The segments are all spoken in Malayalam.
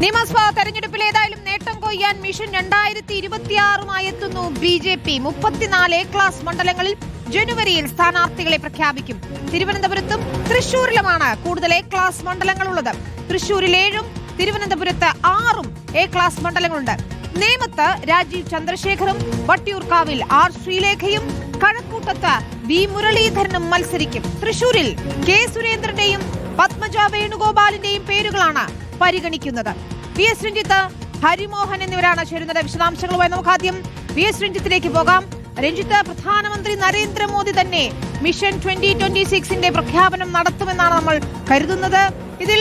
നിയമസഭാ തെരഞ്ഞെടുപ്പിൽ ഏതായാലും നേട്ടം കൊയ്യാൻ മിഷൻ രണ്ടായിരത്തി ഇരുപത്തിയാറുമായി എത്തുന്നു. ബി ജെ പി മുപ്പത്തിനാല് എ ക്ലാസ് മണ്ഡലങ്ങളിൽ ജനുവരിയിൽ സ്ഥാനാർത്ഥികളെ പ്രഖ്യാപിക്കും. തിരുവനന്തപുരത്തും തൃശൂരിലുമാണ് കൂടുതൽ എ ക്ലാസ് മണ്ഡലങ്ങളുള്ളത്. തൃശൂരിൽ ഏഴും തിരുവനന്തപുരത്ത് ആറും എ ക്ലാസ് മണ്ഡലങ്ങളുണ്ട്. നേമത്ത് രാജീവ് ചന്ദ്രശേഖറും വട്ടിയൂർക്കാവിൽ ആർ ശ്രീലേഖയും കഴക്കൂട്ടത്ത് വി മുരളീധരനും മത്സരിക്കും. തൃശൂരിൽ കെ സുരേന്ദ്രന്റെയും പത്മജ വേണുഗോപാലിന്റെയും പേരുകളാണ് പരിഗണിക്കുന്നത്. വി എസ് രഞ്ജിത്ത് ഹരിമോഹൻ എന്നിവരാണ് ചേരുന്നത് വിശദാംശങ്ങളുമായി. നമുക്ക് ആദ്യം വി എസ് രഞ്ജിത്തിലേക്ക് പോകാം. രഞ്ജിത്ത് പ്രധാനമന്ത്രി നരേന്ദ്രമോദി തന്നെ മിഷൻ ട്വന്റി ട്വന്റി സിക്സിന്റെ പ്രഖ്യാപനം നടത്തുമെന്നാണ് നമ്മൾ കരുതുന്നത്. ഇതിൽ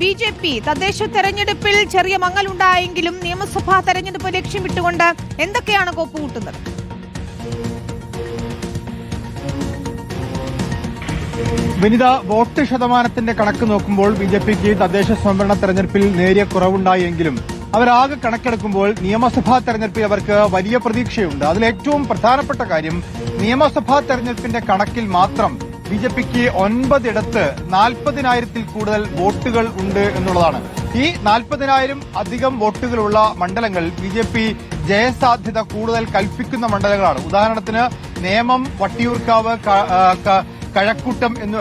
ബി ജെ പി തദ്ദേശ തെരഞ്ഞെടുപ്പിൽ ചെറിയ മങ്ങലുണ്ടായെങ്കിലും നിയമസഭാ തെരഞ്ഞെടുപ്പ് ലക്ഷ്യമിട്ടുകൊണ്ട് എന്തൊക്കെയാണ് കോപ്പുകൂട്ടുന്നത്? വിനിത വോട്ട് ശതമാനത്തിന്റെ കണക്ക് നോക്കുമ്പോൾ ബി ജെ പിക്ക് തദ്ദേശ സ്വയംഭരണ തെരഞ്ഞെടുപ്പിൽ നേരിയ കുറവുണ്ടായെങ്കിലും അവരാകെ കണക്കെടുക്കുമ്പോൾ നിയമസഭാ തെരഞ്ഞെടുപ്പിൽ അവർക്ക് വലിയ പ്രതീക്ഷയുണ്ട്. അതിലേറ്റവും പ്രധാനപ്പെട്ട കാര്യം നിയമസഭാ തെരഞ്ഞെടുപ്പിന്റെ കണക്കിൽ മാത്രം ബി ജെ പിക്ക് ഒൻപതിടത്ത് നാൽപ്പതിനായിരത്തിൽ കൂടുതൽ വോട്ടുകൾ ഉണ്ട് എന്നുള്ളതാണ്. ഈ നാൽപ്പതിനായിരം അധികം വോട്ടുകളുള്ള മണ്ഡലങ്ങൾ ബി ജെ പി ജയസാധ്യത കൂടുതൽ കൽപ്പിക്കുന്ന മണ്ഡലങ്ങളാണ്. ഉദാഹരണത്തിന് നേമം വട്ടിയൂർക്കാവ് കഴക്കൂട്ടം എന്ന്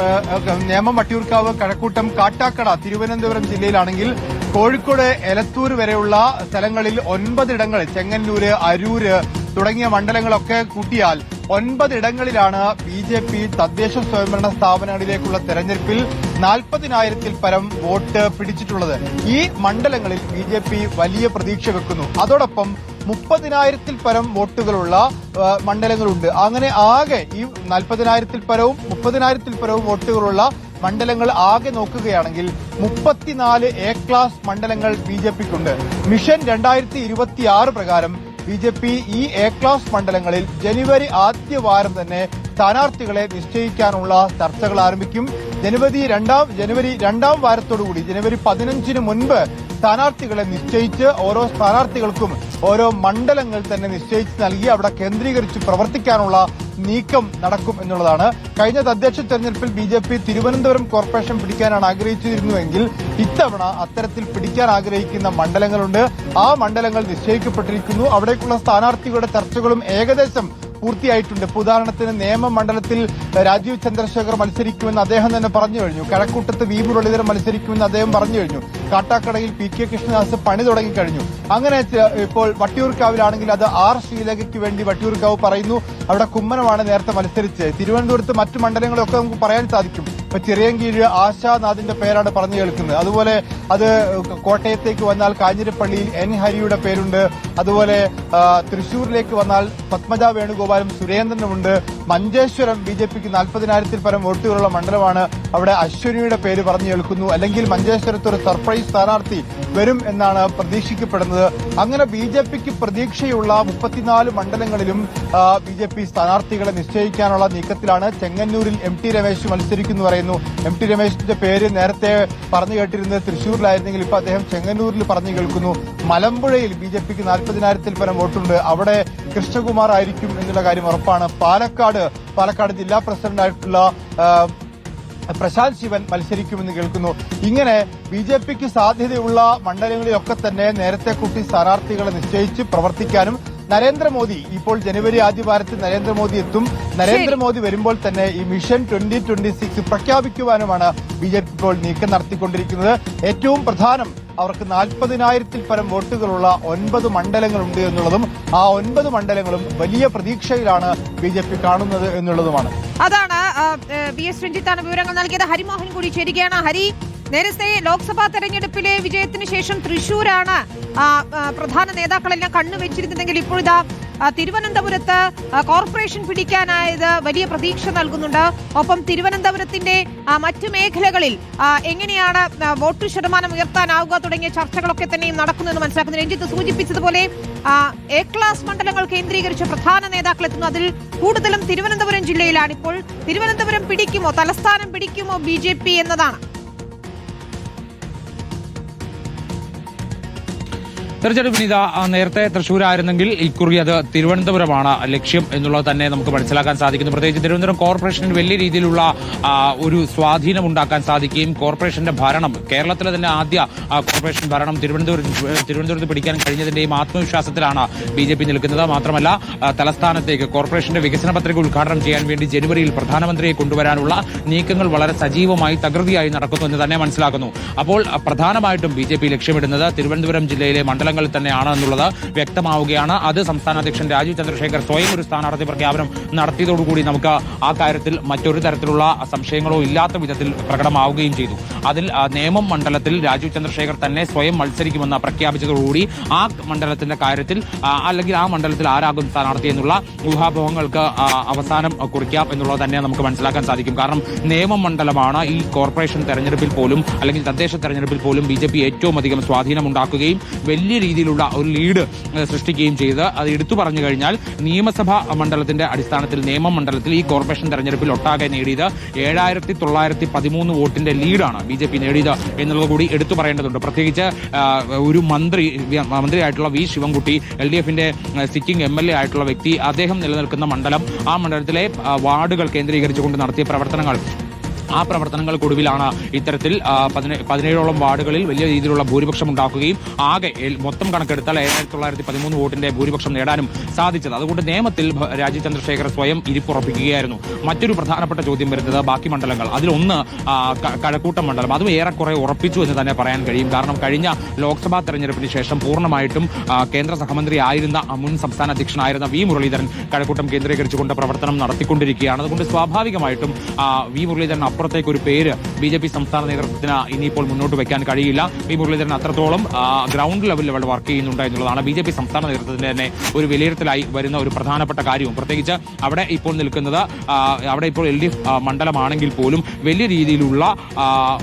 നേമം വട്ടിയൂർക്കാവ് കഴക്കൂട്ടം കാട്ടാക്കട തിരുവനന്തപുരം ജില്ലയിലാണെങ്കിൽ കോഴിക്കോട് എലത്തൂർ വരെയുള്ള സ്ഥലങ്ങളിൽ ഒൻപതിടങ്ങൾ ചെങ്ങന്നൂര് അരൂര് തുടങ്ങിയ മണ്ഡലങ്ങളൊക്കെ കൂട്ടിയാൽ ഒൻപതിടങ്ങളിലാണ് ബി ജെ പി തദ്ദേശ സ്വയംഭരണ സ്ഥാപനങ്ങളിലേക്കുള്ള തെരഞ്ഞെടുപ്പിൽ നാൽപ്പതിനായിരത്തിൽ പരം വോട്ട് പിടിച്ചിട്ടുള്ളത്. ഈ മണ്ഡലങ്ങളിൽ ബി വലിയ പ്രതീക്ഷ വെക്കുന്നു. അതോടൊപ്പം മുപ്പതിനായിരത്തിൽ പരം വോട്ടുകളുള്ള മണ്ഡലങ്ങളുണ്ട്. അങ്ങനെ ആകെ ഈ നാൽപ്പതിനായിരത്തിൽ പരവും മുപ്പതിനായിരത്തിൽ പരവും വോട്ടുകളുള്ള മണ്ഡലങ്ങൾ ആകെ നോക്കുകയാണെങ്കിൽ മുപ്പത്തിനാല് എ ക്ലാസ് മണ്ഡലങ്ങൾ ബി ജെ പിക്കുണ്ട്. മിഷൻ രണ്ടായിരത്തി ഇരുപത്തിയാറ് പ്രകാരം ബി ജെ പി ഈ എ ക്ലാസ് മണ്ഡലങ്ങളിൽ ജനുവരി ആദ്യ വാരം തന്നെ സ്ഥാനാർത്ഥികളെ നിശ്ചയിക്കാനുള്ള ചർച്ചകൾ ആരംഭിക്കും. ജനുവരി രണ്ടാം ജനുവരി രണ്ടാം വാരത്തോടുകൂടി ജനുവരി പതിനഞ്ചിന് മുൻപ് സ്ഥാനാർത്ഥികളെ നിശ്ചയിച്ച് ഓരോ സ്ഥാനാർത്ഥികൾക്കും ഓരോ മണ്ഡലങ്ങൾ തന്നെ നിശ്ചയിച്ച് നൽകി അവിടെ കേന്ദ്രീകരിച്ച് പ്രവർത്തിക്കാനുള്ള നീക്കം നടക്കും എന്നുള്ളതാണ്. കഴിഞ്ഞ തദ്ദേശ തെരഞ്ഞെടുപ്പിൽ B J P Thiruvananthapuram corporation പിടിക്കാനാണ് ആഗ്രഹിച്ചിരുന്നുവെങ്കിൽ ഇത്തവണ അത്തരത്തിൽ പിടിക്കാൻ ആഗ്രഹിക്കുന്ന മണ്ഡലങ്ങളുണ്ട്. ആ മണ്ഡലങ്ങൾ നിശ്ചയിക്കപ്പെട്ടിരിക്കുന്നു. അവിടേക്കുള്ള സ്ഥാനാർത്ഥികളുടെ ചർച്ചകളും ഏകദേശം പൂർത്തിയായിട്ടുണ്ട്. ഇപ്പൊ ഉദാഹരണത്തിന് നേമം മണ്ഡലത്തിൽ രാജീവ് ചന്ദ്രശേഖർ മത്സരിക്കുമെന്ന് അദ്ദേഹം തന്നെ പറഞ്ഞു കഴിഞ്ഞു. കഴക്കൂട്ടത്ത് വി മുരളീധരൻ മത്സരിക്കുമെന്ന് അദ്ദേഹം പറഞ്ഞു കഴിഞ്ഞു. കാട്ടാക്കടയിൽ പി കെ കൃഷ്ണദാസ് പണി തുടങ്ങി കഴിഞ്ഞു. അങ്ങനെ ഇപ്പോൾ വട്ടിയൂർക്കാവിലാണെങ്കിൽ അത് ആർ ശ്രീലേഖയ്ക്ക് വേണ്ടി വട്ടിയൂർക്കാവ് പറയുന്നു. അവിടെ കുമ്മനമാണ് നേരത്തെ മത്സരിച്ചത്. തിരുവനന്തപുരത്ത് മറ്റു മണ്ഡലങ്ങളൊക്കെ നമുക്ക് പറയാൻ സാധിക്കും. ചിറയൻകീഴ് ആശാനാഥിന്റെ പേരാണ് പറഞ്ഞു കേൾക്കുന്നത്. അതുപോലെ അത് കോട്ടയത്തേക്ക് വന്നാൽ കാഞ്ഞിരപ്പള്ളിയിൽ എൻ ഹരിയുടെ പേരുണ്ട്. അതുപോലെ തൃശൂരിലേക്ക് വന്നാൽ പത്മജ വേണുഗോപാലും സുരേന്ദ്രനുമുണ്ട് മഞ്ചേശ്വരം ബി ജെ പിക്ക് നാൽപ്പതിനായിരത്തിൽ പരം വോട്ടുകളുള്ള മണ്ഡലമാണ് അവിടെ അശ്വനിയുടെ പേര് പറഞ്ഞു കേൾക്കുന്നു. അല്ലെങ്കിൽ മഞ്ചേശ്വരത്ത് ഒരു സർപ്രൈസ് സ്ഥാനാർത്ഥി വരും എന്നാണ് പ്രതീക്ഷിക്കപ്പെടുന്നത്. അങ്ങനെ ബി ജെ പിക്ക് പ്രതീക്ഷയുള്ള മുപ്പത്തിനാല് മണ്ഡലങ്ങളിലും ബി ജെ പി സ്ഥാനാർത്ഥികളെ നിശ്ചയിക്കാനുള്ള നീക്കത്തിലാണ് ചെങ്ങന്നൂരിൽ എം ടി രമേശ് മത്സരിക്കുന്നു പറയുന്നു. എം ടി രമേശിന്റെ പേര് നേരത്തെ പറഞ്ഞു കേട്ടിരുന്നത് തൃശൂരിലായിരുന്നെങ്കിൽ ഇപ്പൊ അദ്ദേഹം ചെങ്ങന്നൂരിൽ പറഞ്ഞു കേൾക്കുന്നു. മലമ്പുഴയിൽ ബി ജെ പിക്ക് നാൽപ്പതിനായിരത്തിൽ പരം വോട്ടുണ്ട്. അവിടെ കൃഷ്ണകുമാർ ആയിരിക്കും എന്നുള്ള കാര്യം ഉറപ്പാണ്. പാലക്കാട് പാലക്കാട് ജില്ലാ പ്രസിഡന്റായിട്ടുള്ള പ്രശാന്ത് ശിവൻ മത്സരിക്കുമെന്ന് കേൾക്കുന്നു. ഇങ്ങനെ ബി ജെ പിക്ക് സാധ്യതയുള്ള മണ്ഡലങ്ങളിലൊക്കെ തന്നെ നേരത്തെ കൂട്ടി സ്ഥാനാർത്ഥികളെ നിശ്ചയിച്ച് പ്രവർത്തിക്കാനും നരേന്ദ്രമോദി ഇപ്പോൾ ജനുവരി ആദ്യ വാരത്തിൽ നരേന്ദ്രമോദി എത്തും. നരേന്ദ്രമോദി വരുമ്പോൾ തന്നെ ഈ മിഷൻ ട്വന്റി ട്വന്റി സിക്സ് പ്രഖ്യാപിക്കുവാനുമാണ് ബി ജെ പി ഇപ്പോൾ നീക്കം നടത്തിക്കൊണ്ടിരിക്കുന്നത്. ഏറ്റവും പ്രധാനം അവർക്ക് നാൽപ്പതിനായിരത്തിൽ പരം വോട്ടുകളുള്ള ഒൻപത് മണ്ഡലങ്ങളുണ്ട് എന്നുള്ളതും ആ ഒൻപത് മണ്ഡലങ്ങളും വലിയ പ്രതീക്ഷയിലാണ് ബി ജെ പി കാണുന്നത് എന്നുള്ളതുമാണ്. അതാണ് ബി എസ് രഞ്ജിത്താണ് വിവരങ്ങൾ നൽകിയത്. ഹരിമോഹൻ കൂടി ചേരുകയാണ്. ഹരി നേരത്തെ ലോക്സഭാ തെരഞ്ഞെടുപ്പിലെ വിജയത്തിന് ശേഷം തൃശൂരാണ് പ്രധാന നേതാക്കളെല്ലാം കണ്ണുവെച്ചിരുന്നതെങ്കിൽ ഇപ്പോഴിതാ തിരുവനന്തപുരത്ത് കോർപ്പറേഷൻ പിടിക്കാനായത് വലിയ പ്രതീക്ഷ നൽകുന്നുണ്ട്. ഒപ്പം തിരുവനന്തപുരത്തിന്റെ മറ്റു മേഖലകളിൽ എങ്ങനെയാണ് വോട്ട് ശതമാനം ഉയർത്താനാവുക തുടങ്ങിയ ചർച്ചകളൊക്കെ തന്നെയും നടക്കുന്നതെന്ന് മനസ്സിലാക്കുന്നു. രഞ്ജിത്ത് സൂചിപ്പിച്ചതുപോലെ എ ക്ലാസ് മണ്ഡലങ്ങൾ കേന്ദ്രീകരിച്ച് പ്രധാന നേതാക്കൾ എത്തുന്നു. അതിൽ കൂടുതലും തിരുവനന്തപുരം ജില്ലയിലാണ് ഇപ്പോൾ. തിരുവനന്തപുരം പിടിക്കുമോ? തലസ്ഥാനം പിടിക്കുമോ? ബി എന്നതാണ്. തീർച്ചയായിട്ടും വിനീത ആ, നേരത്തെ തൃശ്ശൂരായിരുന്നെങ്കിൽ ഇക്കുറി അത് തിരുവനന്തപുരമാണ് ലക്ഷ്യം എന്നുള്ളത് തന്നെ നമുക്ക് മനസ്സിലാക്കാൻ സാധിക്കുന്നു. പ്രത്യേകിച്ച് തിരുവനന്തപുരം കോർപ്പറേഷനിൽ വലിയ രീതിയിലുള്ള ഒരു സ്വാധീനം ഉണ്ടാക്കാൻ സാധിക്കുകയും കോർപ്പറേഷന്റെ ഭരണം കേരളത്തിലെ തന്നെ ആദ്യ കോർപ്പറേഷൻ ഭരണം തിരുവനന്തപുരം തിരുവനന്തപുരത്ത് പിടിക്കാൻ കഴിഞ്ഞതിന്റെയും ആത്മവിശ്വാസത്തിലാണ് ബി ജെ പി നിൽക്കുന്നത്. മാത്രമല്ല തലസ്ഥാനത്തേക്ക് കോർപ്പറേഷന്റെ വികസന പത്രിക ഉദ്ഘാടനം ചെയ്യാൻ വേണ്ടി ജനുവരിയിൽ പ്രധാനമന്ത്രിയെ കൊണ്ടുവരാനുള്ള നീക്കങ്ങൾ വളരെ സജീവമായി തകൃതിയായി നടക്കുന്നു എന്ന് തന്നെ മനസ്സിലാക്കുന്നു. അപ്പോൾ പ്രധാനമായിട്ടും ബി ലക്ഷ്യമിടുന്നത് തിരുവനന്തപുരം ജില്ലയിലെ മണ്ഡലങ്ങളിൽ തന്നെയാണ് എന്നുള്ളത് വ്യക്തമാവുകയാണ്. അത് സംസ്ഥാന അധ്യക്ഷൻ രാജീവ് ചന്ദ്രശേഖർ സ്വയം ഒരു സ്ഥാനാർത്ഥി പ്രഖ്യാപനം നടത്തിയതോടുകൂടി നമുക്ക് ആ കാര്യത്തിൽ മറ്റൊരു തരത്തിലുള്ള സംശയങ്ങളോ ഇല്ലാത്ത വിധത്തിൽ പ്രകടമാവുകയും ചെയ്തു. അതിൽ നേമം മണ്ഡലത്തിൽ രാജീവ് ചന്ദ്രശേഖർ തന്നെ സ്വയം മത്സരിക്കുമെന്ന് പ്രഖ്യാപിച്ചതോടുകൂടി ആ മണ്ഡലത്തിന്റെ കാര്യത്തിൽ അല്ലെങ്കിൽ ആ മണ്ഡലത്തിൽ ആരാകും സ്ഥാനാർത്ഥി എന്നുള്ള ഊഹാഭോഹങ്ങൾക്ക് അവസാനം കുറിക്കാം എന്നുള്ളത് തന്നെ നമുക്ക് മനസ്സിലാക്കാൻ സാധിക്കും. കാരണം നേമം മണ്ഡലമാണ് ഈ കോർപ്പറേഷൻ തെരഞ്ഞെടുപ്പിൽ പോലും അല്ലെങ്കിൽ തദ്ദേശ തെരഞ്ഞെടുപ്പിൽ പോലും ബി ഏറ്റവും അധികം സ്വാധീനം ഉണ്ടാക്കുകയും വലിയ രീതിയിലുള്ള ഒരു ലീഡ് സൃഷ്ടിക്കുകയും ചെയ്ത് അത് എടുത്തു പറഞ്ഞു കഴിഞ്ഞാൽ നിയമസഭാ മണ്ഡലത്തിന്റെ അടിസ്ഥാനത്തിൽ നിയമ മണ്ഡലത്തിൽ ഈ കോർപ്പറേഷൻ തെരഞ്ഞെടുപ്പിൽ ഒട്ടാകെ നേടിയത് ഏഴായിരത്തി തൊള്ളായിരത്തി പതിമൂന്ന് വോട്ടിന്റെ ലീഡാണ് ബി ജെ പി നേടിയത് എന്നുള്ളത് കൂടി എടുത്തു പറയേണ്ടതുണ്ട്. പ്രത്യേകിച്ച് ഒരു മന്ത്രി മന്ത്രിയായിട്ടുള്ള വി ശിവൻകുട്ടി എൽ ഡി എഫിന്റെ സിറ്റിംഗ് എം എൽ എ ആയിട്ടുള്ള വ്യക്തി അദ്ദേഹം നിലനിൽക്കുന്ന മണ്ഡലം ആ മണ്ഡലത്തിലെ വാർഡുകൾ കേന്ദ്രീകരിച്ചുകൊണ്ട് നടത്തിയ പ്രവർത്തനങ്ങൾ ആ പ്രവർത്തനങ്ങൾക്കൊടുവിലാണ് ഇത്തരത്തിൽ പതിനേഴോളം വാർഡുകളിൽ വലിയ രീതിയിലുള്ള ഭൂരിപക്ഷം ഉണ്ടാക്കുകയും ആകെ മൊത്തം കണക്കെടുത്താൽ ഏഴായിരത്തി തൊള്ളായിരത്തി പതിമൂന്ന് വോട്ടിന്റെ ഭൂരിപക്ഷം നേടാനും സാധിച്ചത്. അതുകൊണ്ട് നിയമത്തിൽ രാജീവ് ചന്ദ്രശേഖർ സ്വയം ഇരിപ്പുറപ്പിക്കുകയായിരുന്നു. മറ്റൊരു പ്രധാനപ്പെട്ട ചോദ്യം വരുന്നത് ബാക്കി മണ്ഡലങ്ങൾ. അതിലൊന്ന് കഴക്കൂട്ടം മണ്ഡലം. അതും ഏറെക്കുറെ ഉറപ്പിച്ചു എന്ന് തന്നെ പറയാൻ കഴിയും. കാരണം കഴിഞ്ഞ ലോക്സഭാ തെരഞ്ഞെടുപ്പിന് ശേഷം പൂർണമായിട്ടും കേന്ദ്ര സഹമന്ത്രി ആയിരുന്ന മുൻ സംസ്ഥാന അധ്യക്ഷനായിരുന്ന വി മുരളീധരൻ കഴക്കൂട്ടം കേന്ദ്രീകരിച്ചുകൊണ്ട് പ്രവർത്തനം നടത്തിക്കൊണ്ടിരിക്കുകയാണ്. അതുകൊണ്ട് സ്വാഭാവികമായിട്ടും വി മുരളീധരൻ അപ്പുറത്തേക്ക് ഒരു പേര് ബി ജെ പി സംസ്ഥാന നേതൃത്വത്തിന് ഇനിയിപ്പോൾ മുന്നോട്ട് വെക്കാൻ കഴിയില്ല. വി മുരളീധരൻ അത്രത്തോളം ഗ്രൗണ്ട് ലെവലിൽ അവിടെ വർക്ക് ചെയ്യുന്നുണ്ട് എന്നുള്ളതാണ് ബി ജെ പി സംസ്ഥാന നേതൃത്വത്തിന്റെ തന്നെ ഒരു വിലയിരുത്തലായി വരുന്ന ഒരു പ്രധാനപ്പെട്ട കാര്യവും. പ്രത്യേകിച്ച് അവിടെ ഇപ്പോൾ നിൽക്കുന്നത് അവിടെ ഇപ്പോൾ എൽ ഡി എഫ് മണ്ഡലമാണെങ്കിൽ പോലും വലിയ രീതിയിലുള്ള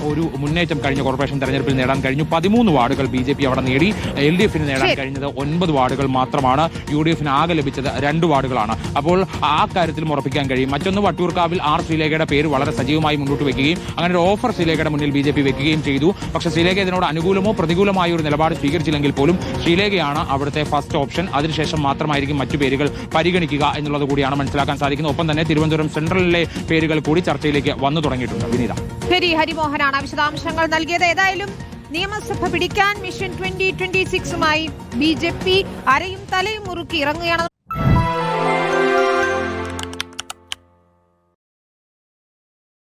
ഒരു മുന്നേറ്റം കഴിഞ്ഞ കോർപ്പറേഷൻ തെരഞ്ഞെടുപ്പിൽ നേടാൻ കഴിഞ്ഞു. പതിമൂന്ന് വാർഡുകൾ ബി ജെ പി അവിടെ നേടി. എൽ ഡി എഫിന് നേടാൻ. കഴിഞ്ഞത് ഒൻപത് വാർഡുകൾ മാത്രമാണ്. യു ഡി എഫിന് ആകെ ലഭിച്ചത് രണ്ട് വാർഡുകളാണ്. അപ്പോൾ ആ കാര്യത്തിൽ ഉറപ്പിക്കാൻ കഴിയും. മറ്റൊന്ന് വട്ടൂർക്കാവിൽ ആർ ശ്രീലേഖയുടെ പേര് വളരെ സജീവമായി മുന്നോട്ട് വെക്കുകയും അങ്ങനെ ഒരു ഓഫർ ശ്രീലേഖയുടെ മുന്നിൽ ബി ജെ പി വെക്കുകയും ചെയ്തു. പക്ഷേ ശ്രീലേഖ ഇതിനോട് അനുകൂലമോ പ്രതികൂലമായ ഒരു നിലപാട് സ്വീകരിച്ചില്ലെങ്കിൽ പോലും ശ്രീലേഖയാണ് അവിടുത്തെ ഫസ്റ്റ് ഓപ്ഷൻ അതിനുശേഷം മാത്രമായിരിക്കും മറ്റു പേരുകൾ പരിഗണിക്കുക എന്നുള്ളത് കൂടിയാണ് മനസ്സിലാക്കാൻ സാധിക്കുന്നത്. ഒപ്പം തന്നെ തിരുവനന്തപുരം സെൻട്രലിലെ പേരുകൾ കൂടി ചർച്ചയിലേക്ക് വന്നു തുടങ്ങിയിട്ടുണ്ട്. വിനീത. ശരി ഹരിമോഹനാണ് വിശദാംശങ്ങൾ നൽകിയത്. ഏതായാലും നിയമസഭ പിടിക്കാൻ മിഷൻ ട്വന്റി ട്വന്റി സിക്സുമായി ബി ജെ പി അരയും തലയും മുറുക്കി ഇറങ്ങുകയാണ്.